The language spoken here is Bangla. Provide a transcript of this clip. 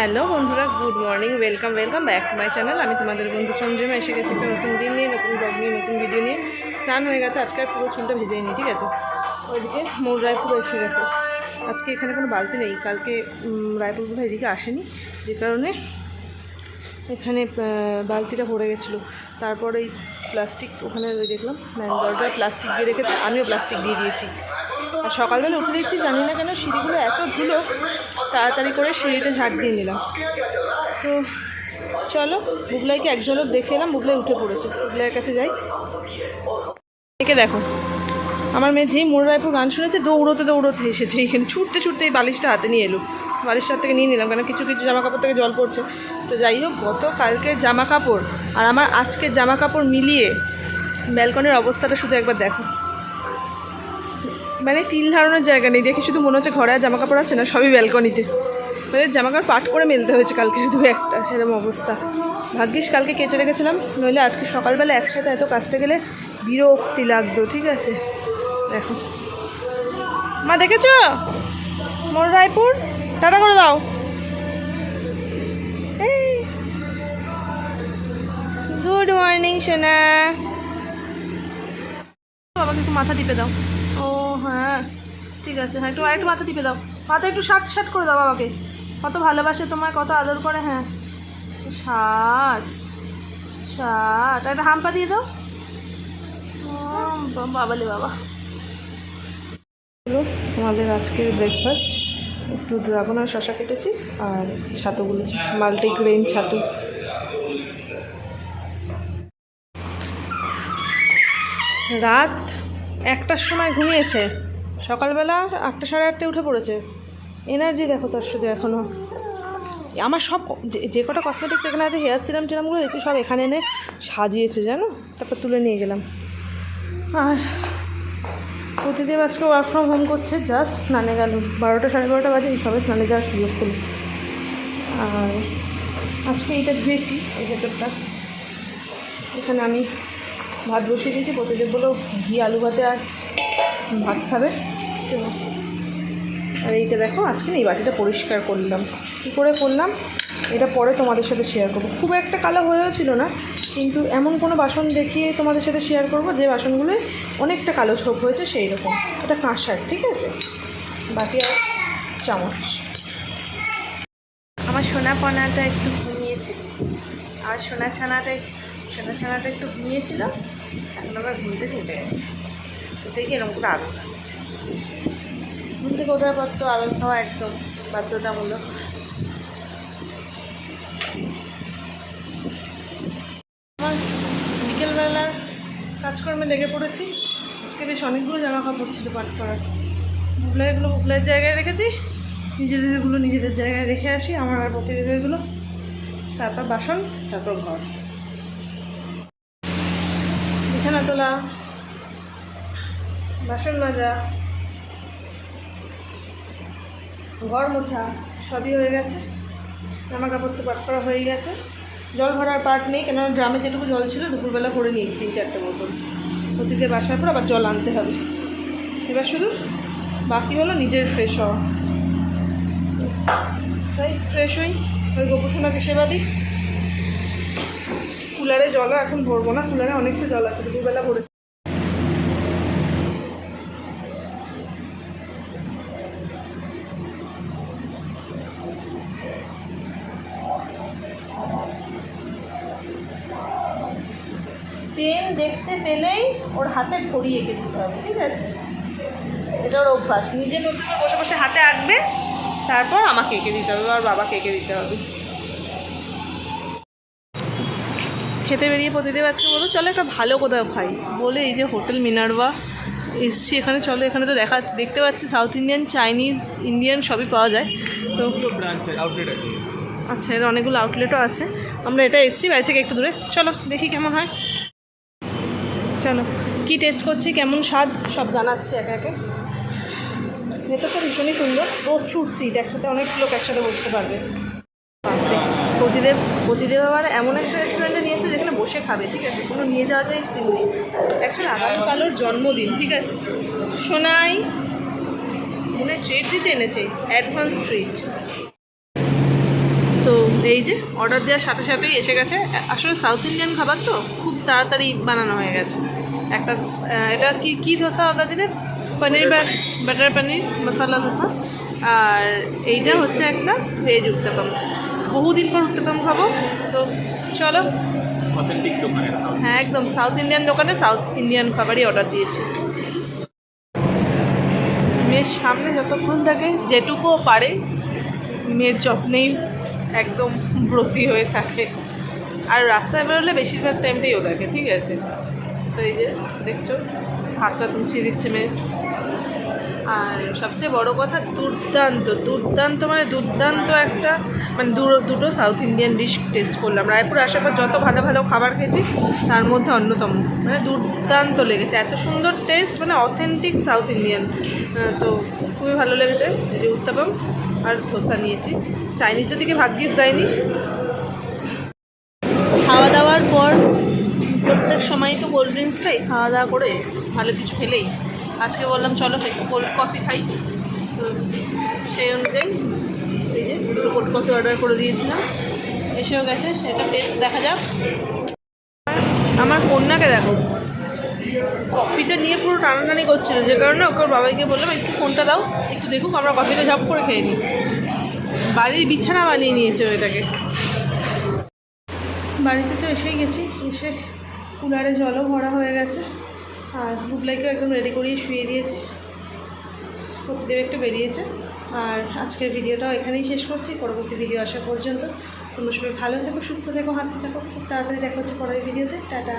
হ্যালো বন্ধুরা, good morning, welcome welcome back to my channel. আমি তোমাদের বন্ধু চন্দ্রিমা এসে গেছি একটা নতুন দিন নিয়ে, নতুন ব্লগ নিয়ে, নতুন ভিডিও নিয়ে। স্নান হয়ে গেছে, আজকে আর পুরো চুলটা ভেজে নিই ঠিক আছে? ওইদিকে মোর রায়পুর এসে গেছে। আজকে এখানে কোনো বালতি নেই, কালকে রায়পুর বোধহয় এদিকে আসেনি, যে কারণে এখানে বালতিটা পড়ে গেছিল। তারপরে এই প্লাস্টিক ওখানে দেখলাম ম্যানগড়টা প্লাস্টিক দিয়ে রেখেছে, আমিও প্লাস্টিক দিয়ে দিয়েছি। সকালবেলা উঠে দেখছি জানি না কেন সিঁড়িগুলো এত ধুলো, তাড়াতাড়ি করে সিঁড়িটা ঝাড় দিয়ে নিলাম। তো চলো বুগলাইকে এক ঝলক দেখে এলাম বুগলাই উঠে পড়েছে। বুগলাইয়ের কাছে যাই। একে দেখো, আমার মেয়ে যেই মোড় রায়পুর গান শুনেছে, দৌড়োতে দৌড়োতে এসেছে। এইখানে ছুটতে ছুটতে এই বালিশটা হাতে নিয়ে এলো। বালিশটা থেকে নিয়ে নিলাম, কেন কিছু কিছু জামা কাপড় থেকে জল পড়ছে। তো যাই হোক গত কালকের জামা কাপড় আর আমার আজকের জামা কাপড় মিলিয়ে ব্যালকনির অবস্থাটা শুধু একবার দেখো। মানে তিল ধারণার জায়গা নেই। দেখে শুধু মনে হচ্ছে ঘরে আর জামা কাপড় আছে না, সবই ব্যালকনিতে মানে জামা কাপড় পাট করে মেলতে হয়েছে কালকে শুধু একটা, এরকম অবস্থা। ভাগ্যিস কালকে কেচে রেখেছিলাম, নইলে আজকে সকালবেলা একসাথে এত কাচতে গেলে বিরক্তি লাগতো, ঠিক আছে? দেখো। মা, দেখেছ? মোর রায়পুর? টাটা করে দাও। গুড মর্নিং, সোনা। বাবাকে একটু মাথা টিপে দাও। হ্যাঁ ঠিক আছে হ্যাঁ একটু একটু মাথা টিপে দাও। মাথা একটু শার্ট শার্ট করে দাও বাবাকে। কত ভালোবাসে তোমায়, কত আদর করে হ্যাঁ। শার্ট শার্ট একটা হাম্পা দিয়ে দাও। বাবালে বাবা হলো আমাদের আজকের ব্রেকফাস্ট একটু ড্রাগন আর শশা কেটেছি, আর ছাতুগুলো মাল্টিগ্রেন ছাতু। রাত একটার সময় ঘুমিয়েছে। সকালবেলা আটটা সাড়ে আটটায় উঠে পড়েছে। এনার্জি দেখো তার শুধু এখনও আমার সব যে- কটা কসমেটিক্স এখানে আছে হেয়ার সিরাম টিরামগুলো দেখছি, সব এখানে এনে সাজিয়েছে, জানো? তারপর তুলে নিয়ে গেলাম। আর প্রতিদেব আজকে ওয়ার্ক ফ্রম হোম করছে জাস্ট স্নানে গেল। বারোটা সাড়ে বারোটা বাজে, এই সবে স্নানে যাওয়ার সুযোগ পেল আর আজকে এইটা ধুয়েছি, এই ভেতরটা। এখানে আমি ভাত বসিয়ে দিয়েছি প্রতিদেব বলো ঘি, আলু ভাতে আর ভাত খাবে। তো আর এইটা দেখো, আজকে এই বাটিটা পরিষ্কার করলাম। কী করে করলাম? এটা পরে তোমাদের সাথে শেয়ার করব। খুব একটা কালো হয়েও ছিল না, কিন্তু এমন কোনো বাসন দেখিয়ে তোমাদের সাথে শেয়ার করব, যে বাসনগুলোয় অনেকটা কালো ছোপ হয়েছে সেই রকম এটা কাঁসার, ঠিক আছে? বাটি আর চামচ। আমার সোনা পনাটা একটু ঘুমিয়েছিল আর সোনা ছানাটা সোনা ছানাটা একটু ঘুমিয়েছিল, এখন আবার ঘুম থেকে উঠে গেছে। উঠে গিয়ে এরকম করে আদর খাচ্ছে ঘুম থেকে ওঠার পর তো আদর খাওয়া একদম বাধ্যতামূলক। আমার বিকেলবেলার কাজকর্মে লেগে পড়েছি। আজকে বেশ অনেকগুলো জামা কাপড় ছিল পাট করার। বুকলাইগুলো বুকলাইয়ের জায়গায় রেখেছি। নিজেদেরগুলো নিজেদের জায়গায় রেখে আসি, আমার আর প্রতিদিনেরগুলো তারপর বাসন, তারপর ঘর। বিছানা তোলা বাসন মাজা, ঘর মোছা, সবই হয়ে গেছে। জামা কাপড় তো পাট করা হয়ে গেছে। জল ভরার পাট নেই কেন ড্রামে যেটুকু জল ছিল দুপুরবেলা করে নিয়েছি তিন চারটে বোতল প্রতিদিন বাসার পর আবার জল আনতে হবে। এবার শুধু বাকি হলো নিজের ফ্রেশ হওয়া। তাই ফ্রেশ হই, ওই গোপসোনাকে সেবা দিই। কুলারে জল এখন ভরবো না, কুলারে অনেকটা জল আছে, দুপুরবেলা ভরে দেখতে পেলেই ওর হাতে ঘড়ি এঁকে দিতে হবে, ঠিক আছে? এটা ওর অভ্যাস, নিজে প্রথমে বসে বসে হাতে আঁকবে, তারপর আমাকে এঁকে দিতে হবে আর বাবাকে এঁকে দিতে হবে। খেতে বেরিয়ে প্রতিদেব আজকে বলো, চলো একটা ভালো কোথাও খাই। বলে এই যে হোটেল মিনারবা এসছি এখানে, চলো এখানে তো দেখা, দেখতে পাচ্ছি সাউথ ইন্ডিয়ান চাইনিজ ইন্ডিয়ান সবই পাওয়া যায়। তো আচ্ছা এর অনেকগুলো আউটলেটও আছে। আমরা এটা এসছি, বাড়ি থেকে একটু দূরে। চলো, দেখি কেমন হয়। চলো, কি টেস্ট করছি, কেমন স্বাদ, সব জানাচ্ছি একে একে। ভেতরটা ভীষণই সুন্দর। প্রচুর সিট একসাথে অনেক লোক একসাথে বসতে পারবে। প্রতিদেব প্রতিদেব আবার এমন একটা রেস্টুরেন্টে নিয়েছে যেখানে বসে খাবে ঠিক আছে? কোনো নিয়ে যাওয়া যায় সিন নেই। অ্যাকচুয়ালি আগামীকাল ওর জন্মদিন ঠিক আছে? সোনাই মনে ট্রিট দিতে এনেছে অ্যাডভান্স ট্রিট তো এই যে অর্ডার দেওয়ার সাথে সাথেই এসে গেছে। আসলে সাউথ ইন্ডিয়ান খাবার তো খুব তাড়াতাড়ি বানানো হয়ে গেছে। একটা এটা কি কী ধোসা অর্ডার দিলে? পনির বাটার পনির মশলা ধোসা। আর এইটা হচ্ছে একটা ভেজ উত্তাপাম। বহুদিন পর উত্তাপাম খাব। তো চলো অথেন্টিক দোকানের হ্যাঁ একদম সাউথ ইন্ডিয়ান দোকানে সাউথ ইন্ডিয়ান খাবারই অর্ডার দিয়েছি। মেয়ের সামনে যতক্ষণ থাকে, যেটুকুও পারে, মেয়ের যত্নেই একদম ব্রতী হয়ে থাকে। আর রাস্তায় বেরোলে বেশিরভাগ টাইমটাই ও থাকে ঠিক আছে? তো এই যে, দেখছ? হাতটা তুলছিয়ে দিচ্ছে মেয়ে। আর সবচেয়ে বড় কথা দুর্দান্ত দুর্দান্ত মানে দুর্দান্ত একটা মানে দু- দুটো সাউথ ইন্ডিয়ান ডিশ টেস্ট করলাম। রায়পুর আসার পর যত ভালো ভালো খাবার খেয়েছি, তার মধ্যে অন্যতম। মানে দুর্দান্ত লেগেছে। এত সুন্দর টেস্ট মানে অথেন্টিক সাউথ ইন্ডিয়ান তো খুবই ভালো লেগেছে। যে উত্তাপম আর ধোসা নিয়েছি। চাইনিজের দিকে ভাগ্যিস যায়নি। খাওয়া দাওয়ার পর প্রত্যেক সময় তো কোল্ড ড্রিঙ্কস খাই খাওয়া দাওয়া করে ভালো কিছু খেলেই। আজকে বললাম, চলো একটু কোল্ড কফি খাই। তো সেই অনুযায়ী এই যে দুটো কোল্ড কফি অর্ডার করে দিয়েছিলাম। এসেও গেছে, এটা টেস্ট দেখা যাক। আমার কন্যাকে দেখো। কফিটা নিয়ে পুরো টানাটানি করছিল, যে কারণে ওকে বাবাইকে বললাম, একটু ফোনটা দাও, একটু দেখুক আমরা কফিটা ঝপ করে খেয়ে নিই। বাড়ির বিছানা বানিয়ে নিয়েছে ওইটাকে বাড়িতে তো এসেই গেছি, এসে কুলারে জলও ভরা হয়ে গেছে। আর বুবলাইকেও একদম রেডি করিয়ে শুয়ে দিয়েছে। প্রতিদেব একটু বেরিয়েছে। আর আজকের ভিডিওটাও এখানেই শেষ করছি। পরবর্তী ভিডিও আসা পর্যন্ত তোমরা সবাই ভালো থেকো, সুস্থ থেকো, হাসতে থাকো। খুব তাড়াতাড়ি দেখা হচ্ছে পরের ভিডিওতে। টাটা।